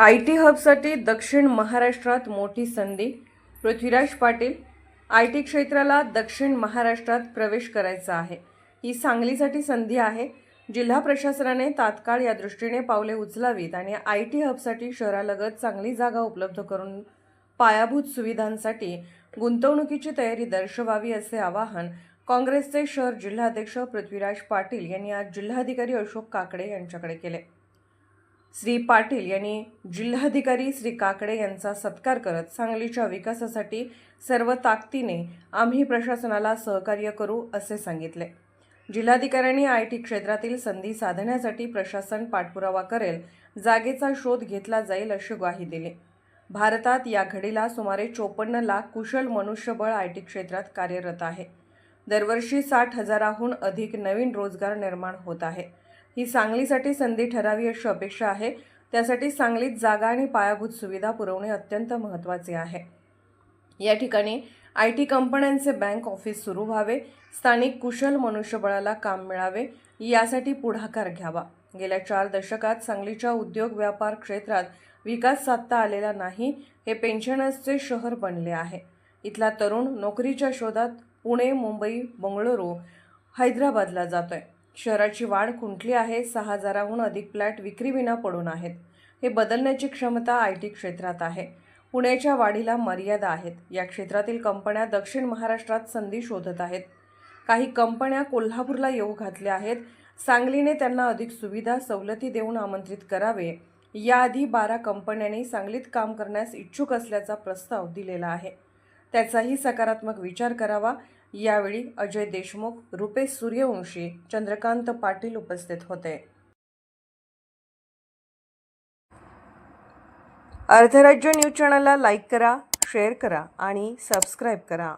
I T हबसाठी दक्षिण महाराष्ट्रात मोठी संधी. पृथ्वीराज पाटील आय टी क्षेत्राला दक्षिण महाराष्ट्रात प्रवेश करायचा आहे. ही सांगलीसाठी संधी आहे. जिल्हा प्रशासनाने तात्काळ या दृष्टीने पावले उचलावीत आणि आय टी हबसाठी शहरालगत चांगली जागा उपलब्ध करून पायाभूत सुविधांसाठी गुंतवणुकीची तयारी दर्शवावी असे आवाहन काँग्रेसचे शहर जिल्हाध्यक्ष पृथ्वीराज पाटील यांनी आज जिल्हाधिकारी अशोक काकडे यांच्याकडे केले. श्री पाटील यांनी जिल्हाधिकारी श्री काकडे यांचा सत्कार करत सांगलीच्या विकासासाठी सर्व ताकदीने आम्ही प्रशासनाला सहकार्य करू असे सांगितले. जिल्हाधिकाऱ्यांनी आय टी क्षेत्रातील संधी साधण्यासाठी प्रशासन पाठपुरावा करेल जागेचा शोध घेतला जाईल अशी ग्वाही दिली. भारतात या घडीला सुमारे चोपन्न लाख कुशल मनुष्यबळ आय टी क्षेत्रात कार्यरत आहे. दरवर्षी साठ हजाराहून अधिक नवीन रोजगार निर्माण होत आहे. ही सांगलीसाठी संधी ठरावी अशी अपेक्षा आहे. त्यासाठी सांगलीत जागा आणि पायाभूत सुविधा पुरवणे अत्यंत महत्त्वाचे आहे. या ठिकाणी आय टी कंपन्यांचे बँक ऑफिस सुरू व्हावे स्थानिक कुशल मनुष्यबळाला काम मिळावे यासाठी पुढाकार घ्यावा. गेल्या चार दशकात सांगलीच्या उद्योग व्यापार क्षेत्रात विकास साधता आलेला नाही हे पेन्शनर्सचे शहर बनले आहे. इथला तरुण नोकरीच्या शोधात पुणे मुंबई बंगळुरू हैदराबादला जातोय. शहराची वाढ खुंटली आहे? सहा हजाराहून अधिक फ्लॅट विक्रीविना पडून आहेत. हे बदलण्याची क्षमता आय टी क्षेत्रात आहे. पुण्याच्या वाढीला मर्यादा आहेत. या क्षेत्रातील कंपन्या दक्षिण महाराष्ट्रात संधी शोधत आहेत. काही कंपन्या कोल्हापूरला येऊ घातल्या आहेत. सांगलीने त्यांना अधिक सुविधा सवलती देऊन आमंत्रित करावे. याआधी बारा कंपन्यांनी सांगलीत काम करण्यास इच्छुक असल्याचा प्रस्ताव दिलेला आहे. त्याचाही सकारात्मक विचार करावा. यावेळी अजय देशमुख रुपेश सूर्यवंशी चंद्रकांत पाटील उपस्थित होते. अर्धराज्य न्यूज चॅनलला लाईक करा शेअर करा आणि सबस्क्राईब करा.